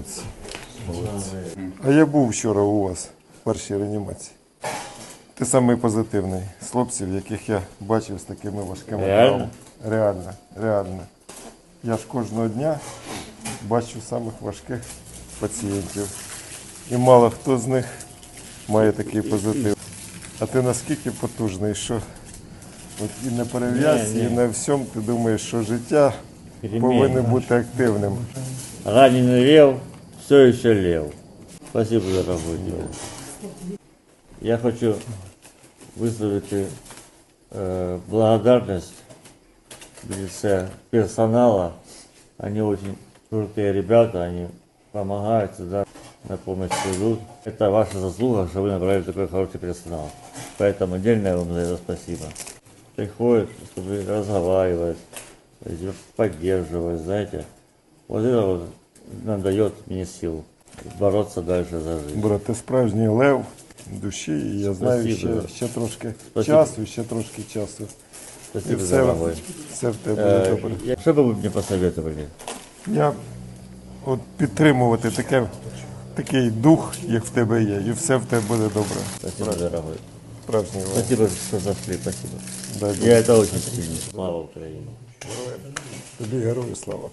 Молодці. Молодці. А я був вчора у вас в першій реанімації. Ти самий позитивний з хлопців, яких я бачив з такими важкими Реально? травмами. Реально, реально. Я ж кожного дня бачу самих важких пацієнтів. І мало хто з них має такий позитив. А ти наскільки потужний, що от і на перев'язці, і на всьому ти думаєш, що життя повинно бути активним. Раненый лев, все еще лев. Спасибо за работу. Я хочу высказать э, благодарность в лице персонала. Они очень крутые ребята, они помогают всегда, на помощь придут. Это ваша заслуга, что вы набрали такой хороший персонал. Поэтому отдельное вам за это спасибо. Приходят, чтобы разговаривать, поддерживать, знаете. Вот это вот надает мне сил бороться дальше за жизнь. Брат, ти справжній лев душі, і я знаю, Спасибо. ще, ще трошки Спасибо. часу, ще трошки часу. І Спасибо, все, дорогой. все в тебе Э, буде добре. я- Что бы вы мне посоветовали? Я от підтримувати таке, такий дух, як в тебе є, і все в тебе буде добре. Спасибо, дорогой. Справжній лев. Спасибо, что зашли, спасибо. Дай Бог. Я это очень ценю. Слава Украине. Тобі герою слава.